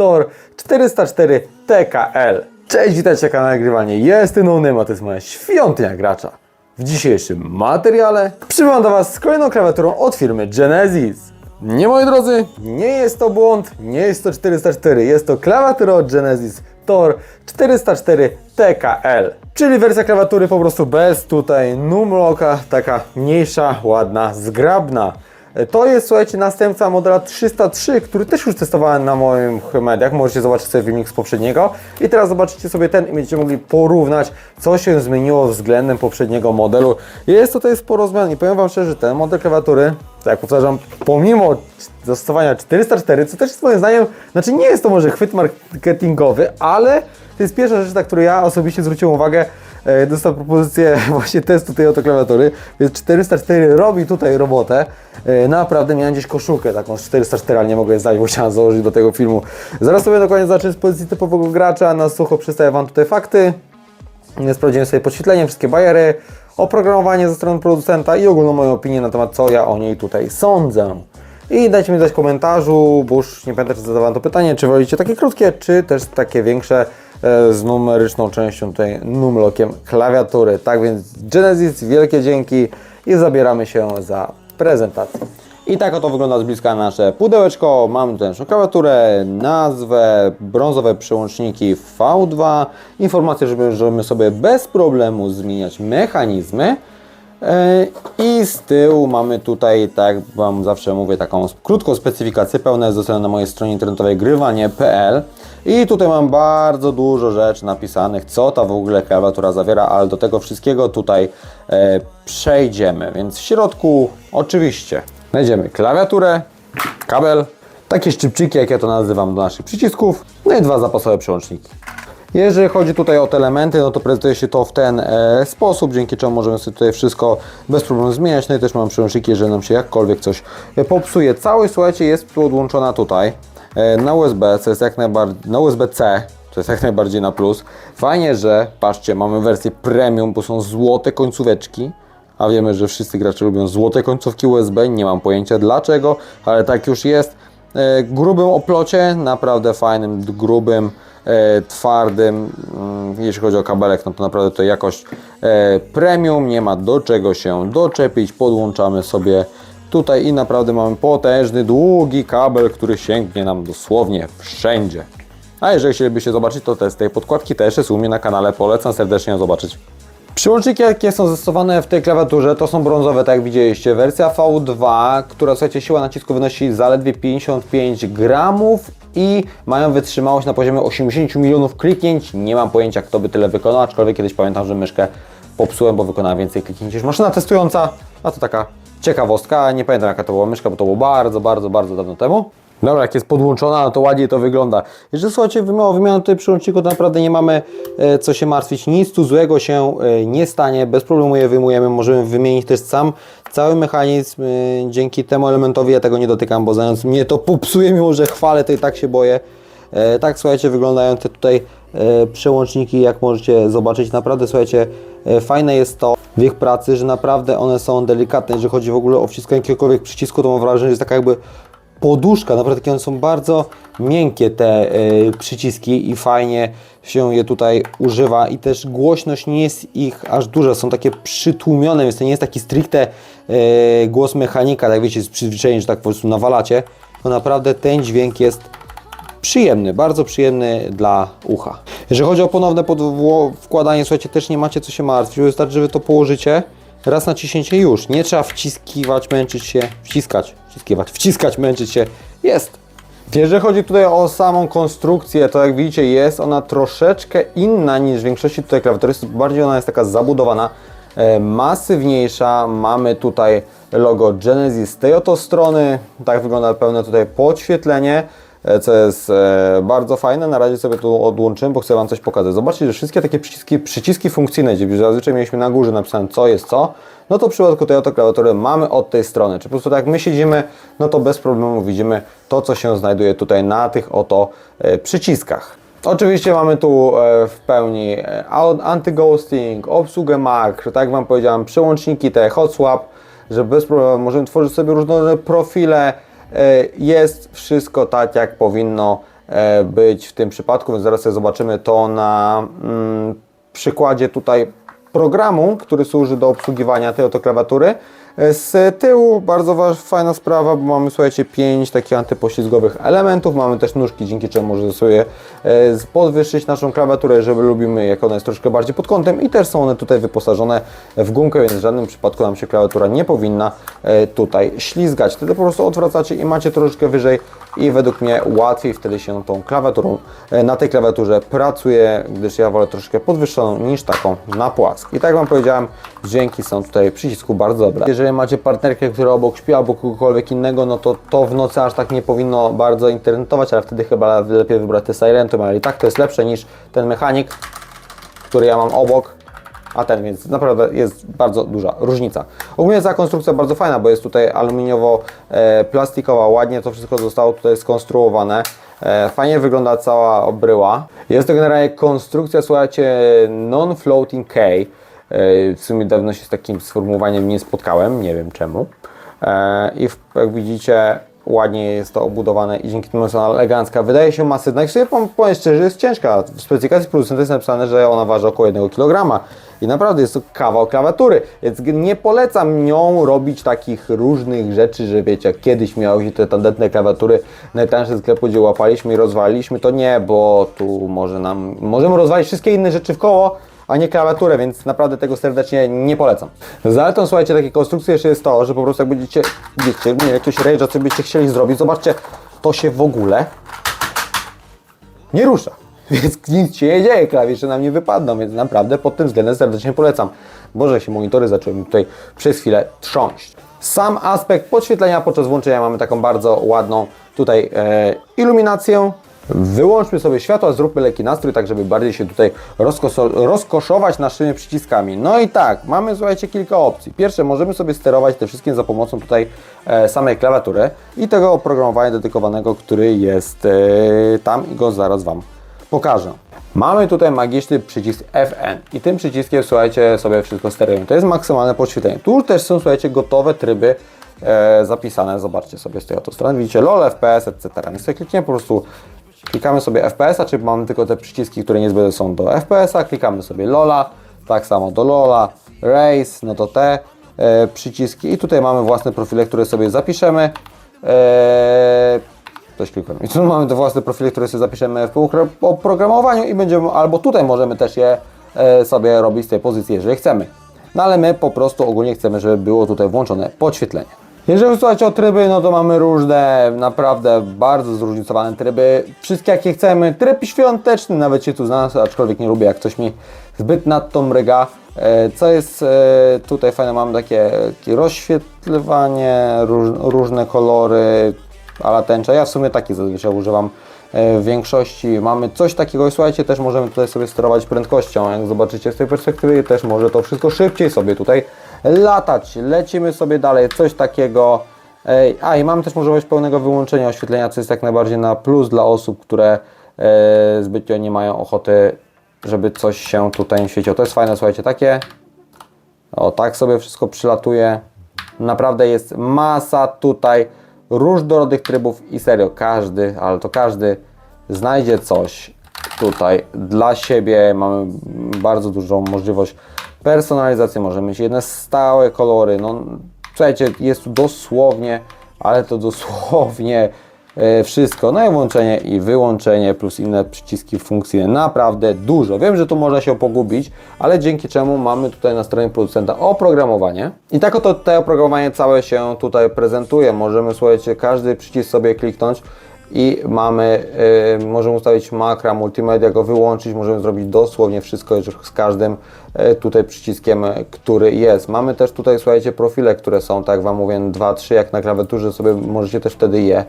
TOR 404 TKL. Cześć, witajcie na kanale Nagrywanie. Jestem Unym, a to jest moja świątynia gracza. W dzisiejszym materiale przybywam do Was z kolejną klawiaturą od firmy Genesis. Nie moi drodzy, nie jest to błąd, nie jest to 404, jest to klawiatura od Genesis TOR 404 TKL. Czyli wersja klawiatury po prostu bez tutaj numlocka, taka mniejsza, ładna, zgrabna. To jest, słuchajcie, następca modela 303, który też już testowałem na moich mediach. Możecie zobaczyć sobie filmik z poprzedniego. I teraz zobaczycie sobie ten i będziecie mogli porównać, co się zmieniło względem poprzedniego modelu. Jest tutaj sporo zmian i powiem Wam szczerze, że ten model klawiatury, tak jak powtarzam, pomimo zastosowania 404, co też jest moim zdaniem, znaczy nie jest to może chwyt marketingowy, ale to jest pierwsza rzecz, na którą ja osobiście zwróciłem uwagę. E, Dostał propozycję właśnie testu tej oto klawiatury, więc 404 robi tutaj robotę. E, Naprawdę miałem gdzieś koszulkę taką z 404, ale nie mogę jej znaleźć, bo chciałem założyć do tego filmu. Zaraz sobie dokładnie zacznę z pozycji typowego gracza, na sucho przedstawię Wam tutaj fakty. Sprawdziłem sobie podświetlenie, wszystkie bajery, oprogramowanie ze strony producenta i ogólną moją opinię na temat, co ja o niej tutaj sądzę. I dajcie mi znać w komentarzu, bo już nie pamiętam, czy zadawałem to pytanie, czy wolicie takie krótkie, czy też takie większe e, z numeryczną częścią, tutaj numlockiem klawiatury. Tak więc Genesis, wielkie dzięki i zabieramy się za prezentację. I tak oto wygląda z bliska nasze pudełeczko. Mamy tutaj naszą klawiaturę, nazwę, brązowe przełączniki V2, informacje, że możemy sobie bez problemu zmieniać mechanizmy. E, I z tyłu mamy tutaj, tak Wam zawsze mówię, taką krótką specyfikację. Pełna jest dostępna na mojej stronie internetowej grywanie.pl. I tutaj mam bardzo dużo rzeczy napisanych, co ta w ogóle klawiatura zawiera, ale do tego wszystkiego tutaj e, przejdziemy. Więc w środku oczywiście znajdziemy klawiaturę, kabel, takie szczypczyki, jak ja to nazywam, do naszych przycisków, no i dwa zapasowe przełączniki. Jeżeli chodzi tutaj o te elementy, no to prezentuje się to w ten e, sposób, dzięki czemu możemy sobie tutaj wszystko bez problemu zmieniać. No i też mam przełączniki, jeżeli nam się jakkolwiek coś e, popsuje. Całość, słuchajcie, jest podłączona tutaj e, na USB, co jest jak najbardziej, na USB-C, to jest jak najbardziej na plus. Fajnie, że, patrzcie, mamy wersję premium, bo są złote końcóweczki, a wiemy, że wszyscy gracze lubią złote końcówki USB, nie mam pojęcia dlaczego, ale tak już jest. E, grubym oplocie, naprawdę fajnym, grubym, e, twardym. Mm, Jeśli chodzi o kabelek, no to naprawdę to jakość e, premium, nie ma do czego się doczepić. Podłączamy sobie tutaj i naprawdę mamy potężny, długi kabel, który sięgnie nam dosłownie wszędzie. A jeżeli chcielibyście zobaczyć, to test tej podkładki też jest u mnie na kanale, polecam serdecznie ją zobaczyć. Przyłączniki, jakie są zastosowane w tej klawiaturze, to są brązowe, tak jak widzieliście. Wersja V2, która słuchajcie, siła nacisku wynosi zaledwie 55 gramów i mają wytrzymałość na poziomie 80 milionów kliknięć. Nie mam pojęcia, kto by tyle wykonał, aczkolwiek kiedyś pamiętam, że myszkę popsułem, bo wykonała więcej kliknięć niż maszyna testująca. A to taka ciekawostka. Nie pamiętam, jaka to była myszka, bo to było bardzo, bardzo, bardzo dawno temu. Dobra, jak jest podłączona, no to ładnie to wygląda. Jeżeli słuchajcie, o wymianę tutaj przyłączniku, to naprawdę nie mamy e, co się martwić. Nic tu złego się e, nie stanie. Bez problemu je wyjmujemy. Możemy wymienić też sam cały mechanizm. E, dzięki temu elementowi ja tego nie dotykam, bo zając mnie to popsuje, mimo że chwalę, to i tak się boję. Tak, słuchajcie, wyglądają te tutaj przełączniki, jak możecie zobaczyć. Naprawdę, słuchajcie, fajne jest to w ich pracy, że naprawdę one są delikatne. Jeżeli chodzi w ogóle o wciskanie jakiegokolwiek przycisku, to mam wrażenie, że jest taka jakby poduszka, naprawdę takie one są bardzo miękkie te e, przyciski i fajnie się je tutaj używa. I też głośność nie jest ich aż duża, są takie przytłumione, więc to nie jest taki stricte e, głos mechanika, tak wiecie, z przyzwyczajenia, że tak po prostu nawalacie, to naprawdę ten dźwięk jest przyjemny, bardzo przyjemny dla ucha. Jeżeli chodzi o ponowne wkładanie, słuchajcie, też nie macie co się martwić, wystarczy, że wy to położycie, raz naciśnięcie już, nie trzeba wciskiwać, męczyć się, wciskać, wciskiwać, wciskać, męczyć się, jest. Jeżeli chodzi tutaj o samą konstrukcję, to jak widzicie jest ona troszeczkę inna niż w większości tutaj klawiatury, bardziej ona jest taka zabudowana, e, masywniejsza, mamy tutaj logo Genesis z tej oto strony, tak wygląda pełne tutaj podświetlenie, co jest e, bardzo fajne, na razie sobie tu odłączymy, bo chcę Wam coś pokazać. Zobaczcie, że wszystkie takie przyciski, przyciski funkcyjne, gdzie zazwyczaj mieliśmy na górze napisane co jest co, no to w przypadku tej oto klawiatury mamy od tej strony, czy po prostu tak jak my siedzimy, no to bez problemu widzimy to, co się znajduje tutaj na tych oto e, przyciskach. Oczywiście mamy tu e, w pełni e, anti-ghosting, obsługę Mac, tak jak Wam powiedziałem, przełączniki te hot swap, że bez problemu możemy tworzyć sobie różne profile. E, Jest wszystko tak, jak powinno e, być w tym przypadku, więc zaraz zobaczymy to na mm, przykładzie tutaj programu, który służy do obsługiwania tej oto klawiatury. E, Z tyłu bardzo fajna sprawa, bo mamy słuchajcie pięć takich antypoślizgowych elementów, mamy też nóżki, dzięki czemu możemy sobie e, podwyższyć naszą klawiaturę, jeżeli lubimy, jak ona jest troszkę bardziej pod kątem i też są one tutaj wyposażone w gumkę, więc w żadnym przypadku nam się klawiatura nie powinna e, tutaj ślizgać. Wtedy po prostu odwracacie i macie troszeczkę wyżej i według mnie łatwiej wtedy się tą klawiaturą na tej klawiaturze pracuje, gdyż ja wolę troszkę podwyższoną niż taką na płask. I tak Wam powiedziałem, dźwięki są tutaj w przycisku bardzo dobre. Jeżeli macie partnerkę, która obok śpi albo kogokolwiek innego, no to to w nocy aż tak nie powinno bardzo internetować, ale wtedy chyba lepiej wybrać te Silentum, ale i tak to jest lepsze niż ten mechanik, który ja mam obok, a ten, więc naprawdę jest bardzo duża różnica. Ogólnie ta konstrukcja bardzo fajna, bo jest tutaj aluminiowo-plastikowa, ładnie to wszystko zostało tutaj skonstruowane. E, Fajnie wygląda cała obryła. Jest to generalnie konstrukcja, słuchajcie, non-floating K. E, W sumie dawno się z takim sformułowaniem nie spotkałem, nie wiem czemu. E, I jak widzicie, ładnie jest to obudowane i dzięki temu jest ona elegancka. Wydaje się masywna w sobie powiem- szczerze, jest ciężka. W specyfikacji producenta jest napisane, że ona waży około 1 kg. I naprawdę jest to kawał klawiatury, więc nie polecam nią robić takich różnych rzeczy, że wiecie, jak kiedyś miały się te tandetne klawiatury najtańsze sklepu, gdzie łapaliśmy i rozwaliliśmy, to nie, bo tu może nam, możemy rozwalić wszystkie inne rzeczy w koło, a nie klawiaturę, więc naprawdę tego serdecznie nie polecam. Zaletą, słuchajcie, takiej konstrukcji jeszcze jest to, że po prostu jak będziecie, wiecie, nie, jakiegoś rage'a co byście chcieli zrobić, zobaczcie, to się w ogóle nie rusza. Więc nic się nie dzieje, klawisze nam nie wypadną, więc naprawdę pod tym względem serdecznie polecam. Boże, się monitory zaczęły mi tutaj przez chwilę trząść. Sam aspekt podświetlenia podczas włączenia mamy taką bardzo ładną tutaj e, iluminację. Wyłączmy sobie światła, zróbmy lekki nastrój, tak żeby bardziej się tutaj rozkoszować naszymi przyciskami. No i tak, mamy słuchajcie kilka opcji. Pierwsze, możemy sobie sterować te wszystkim za pomocą tutaj e, samej klawiatury i tego oprogramowania dedykowanego, który jest e, tam i go zaraz Wam pokażę. Mamy tutaj magiczny przycisk FN i tym przyciskiem, słuchajcie, sobie wszystko sterujemy. To jest maksymalne podświetlenie. Tu też są, słuchajcie, gotowe tryby e, zapisane. Zobaczcie sobie z tej oto strony. Widzicie LOL, FPS, etc. Więc sobie klikniemy po prostu, klikamy sobie FPS-a, czyli mamy tylko te przyciski, które niezbędne są do FPS-a. Klikamy sobie LOLa, tak samo do LOLa, Race, no to te e, przyciski. I tutaj mamy własne profile, które sobie zapiszemy. E, Coś klikłem. I tu mamy te własne profile, które sobie zapiszemy w opro- oprogramowaniu i będziemy, albo tutaj możemy też je e, sobie robić z tej pozycji, jeżeli chcemy. No ale my po prostu ogólnie chcemy, żeby było tutaj włączone podświetlenie. Jeżeli słuchajcie o tryby, no to mamy różne, naprawdę bardzo zróżnicowane tryby. Wszystkie jakie chcemy. Tryb świąteczny nawet się tu znalazł, aczkolwiek nie lubię jak coś mi zbyt nadto mryga. E, Co jest e, tutaj fajne, mamy takie, takie róż, różne kolory, ala tęcza. Ja w sumie taki zazwyczaj używam e, w większości. Mamy coś takiego i słuchajcie, też możemy tutaj sobie sterować prędkością. Jak zobaczycie z tej perspektywy, też może to wszystko szybciej sobie tutaj latać. Lecimy sobie dalej, coś takiego. A i mamy też możliwość pełnego wyłączenia oświetlenia, co jest jak najbardziej na plus dla osób, które e, zbytnio nie mają ochoty, żeby coś się tutaj świeciło. To jest fajne, słuchajcie, takie. O, tak sobie wszystko przylatuje. Naprawdę jest masa tutaj różnorodnych trybów i serio, każdy, ale to każdy znajdzie coś tutaj dla siebie. Mamy bardzo dużą możliwość personalizacji. Możemy mieć jedne stałe kolory. No, słuchajcie, jest tu dosłownie, ale to dosłownie e, wszystko. No i włączenie i wyłączenie plus inne przyciski, funkcje. Naprawdę dużo. Wiem, że tu można się pogubić, ale dzięki czemu mamy tutaj na stronie producenta oprogramowanie. I tak oto to oprogramowanie całe się tutaj prezentuje. Możemy, słuchajcie, każdy przycisk sobie kliknąć i mamy, y, możemy ustawić makra, multimedia, go wyłączyć, możemy zrobić dosłownie wszystko już z każdym y, tutaj przyciskiem, y, który jest. Mamy też tutaj, słuchajcie, profile, które są, tak Wam mówię, 2-3 jak na klawiaturze, sobie możecie też wtedy je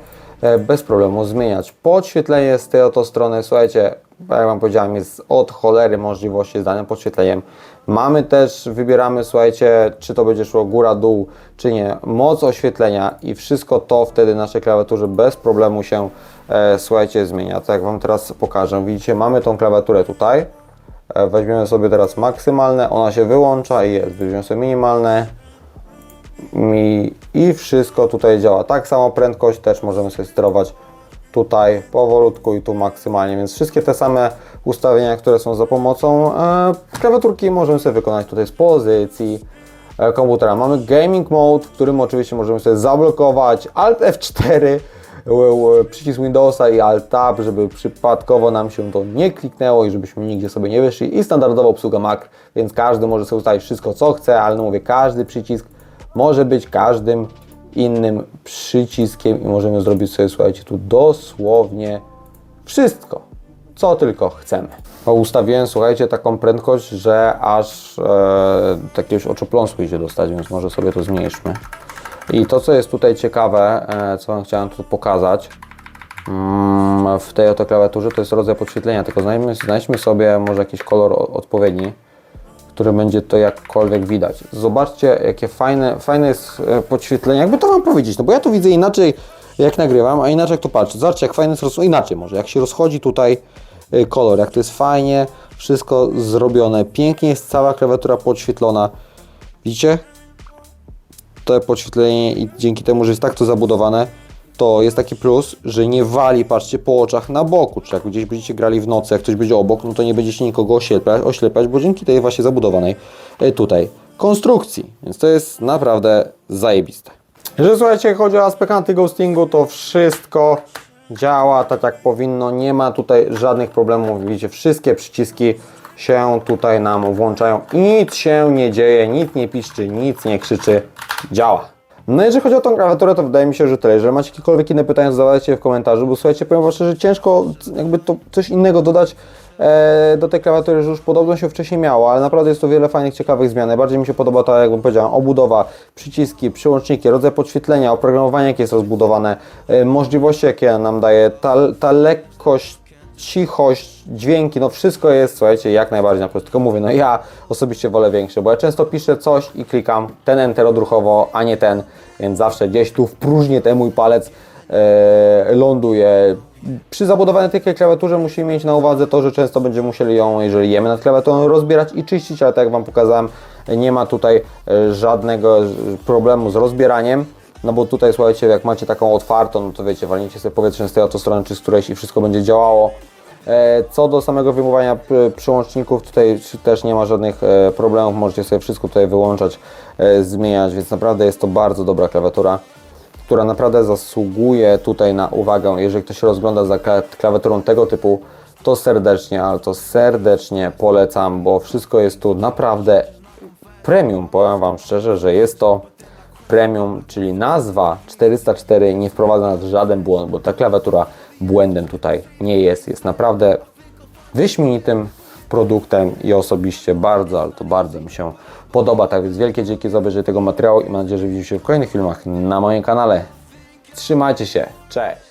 bez problemu zmieniać. Podświetlenie z tej oto strony, słuchajcie, jak Wam powiedziałem, jest od cholery możliwości z danym podświetleniem. Mamy też, wybieramy, słuchajcie, czy to będzie szło góra, dół, czy nie, moc oświetlenia i wszystko to wtedy na naszej klawiaturze bez problemu się, e, słuchajcie, zmienia. Tak jak Wam teraz pokażę. Widzicie, mamy tą klawiaturę tutaj. E, weźmiemy sobie teraz maksymalne, ona się wyłącza i jest. Weźmiemy sobie minimalne, mi i wszystko tutaj działa. Tak samo prędkość też możemy sobie sterować tutaj powolutku i tu maksymalnie, więc wszystkie te same ustawienia, które są za pomocą e, klawiaturki możemy sobie wykonać tutaj z pozycji e, komputera. Mamy gaming mode, w którym oczywiście możemy sobie zablokować Alt F4, ł- ł- przycisk Windowsa i Alt Tab, żeby przypadkowo nam się to nie kliknęło i żebyśmy nigdzie sobie nie wyszli i standardowa obsługa Mac, więc każdy może sobie ustawić wszystko co chce, ale no mówię, każdy przycisk może być każdym innym przyciskiem i możemy zrobić sobie, słuchajcie, tu dosłownie wszystko, co tylko chcemy. Bo ustawiłem, słuchajcie, taką prędkość, że aż e, takiegoś oczopląsku idzie dostać, więc może sobie to zmniejszmy. I to, co jest tutaj ciekawe, e, co wam chciałem tu pokazać mm, w tej oto klawiaturze, to jest rodzaj podświetlenia, tylko znajdźmy, znajdźmy sobie może jakiś kolor odpowiedni, który będzie to jakkolwiek widać. Zobaczcie, jakie fajne, fajne jest e, podświetlenie. Jakby to Wam powiedzieć, no bo ja to widzę inaczej, jak nagrywam, a inaczej jak to patrzę. Zobaczcie, jak fajne jest roz... inaczej może, jak się rozchodzi tutaj e, kolor, jak to jest fajnie, wszystko zrobione. Pięknie jest cała klawiatura podświetlona. Widzicie? To podświetlenie i dzięki temu, że jest tak to zabudowane, to jest taki plus, że nie wali, patrzcie, po oczach na boku. Czy jak gdzieś będziecie grali w nocy, jak ktoś będzie obok, no to nie będziecie nikogo oślepiać, oślepiać bo dzięki tej właśnie zabudowanej e, tutaj konstrukcji. Więc to jest naprawdę zajebiste. Że słuchajcie, chodzi o aspekt anti-ghostingu, to wszystko działa tak jak powinno. Nie ma tutaj żadnych problemów. Widzicie, wszystkie przyciski się tutaj nam włączają nic się nie dzieje, nic nie piszczy, nic nie krzyczy. Działa. No jeżeli chodzi o tą klawiaturę, to wydaje mi się, że tyle. Jeżeli macie jakiekolwiek inne pytania, zadawajcie je w komentarzu, bo słuchajcie, powiem wam szczerze, ciężko jakby to coś innego dodać e, do tej klawiatury, że już podobno się wcześniej miało, ale naprawdę jest to wiele fajnych, ciekawych zmian. Najbardziej mi się podoba ta, jakbym powiedział, obudowa, przyciski, przyłączniki, rodzaj podświetlenia, oprogramowanie, jakie jest rozbudowane, e, możliwości, jakie nam daje, ta, ta lekkość cichość, dźwięki, no wszystko jest, słuchajcie, jak najbardziej na plus. Tylko mówię, no ja osobiście wolę większe, bo ja często piszę coś i klikam ten enter odruchowo, a nie ten, więc zawsze gdzieś tu w próżnię ten mój palec e, ląduje. Przy zabudowanej takiej klawiaturze musimy mieć na uwadze to, że często będziemy musieli ją, jeżeli jemy nad klawiaturą, rozbierać i czyścić, ale tak jak Wam pokazałem, nie ma tutaj e, żadnego e, problemu z rozbieraniem. No bo tutaj słuchajcie, jak macie taką otwartą, no to wiecie, walniecie sobie powietrze z tej autostrony czy z którejś i wszystko będzie działało. E, Co do samego wyjmowania przyłączników, tutaj też nie ma żadnych e, problemów, możecie sobie wszystko tutaj wyłączać, e, zmieniać, więc naprawdę jest to bardzo dobra klawiatura, która naprawdę zasługuje tutaj na uwagę. Jeżeli ktoś się rozgląda za kla- klawiaturą tego typu, to serdecznie, ale to serdecznie polecam, bo wszystko jest tu naprawdę premium. Powiem Wam szczerze, że jest to premium, czyli nazwa 404 nie wprowadza nas żaden błąd, bo ta klawiatura błędem tutaj nie jest. Jest naprawdę wyśmienitym produktem i osobiście bardzo, ale to bardzo mi się podoba. Tak więc wielkie dzięki za obejrzenie tego materiału i mam nadzieję, że widzimy się w kolejnych filmach na moim kanale. Trzymajcie się, cześć!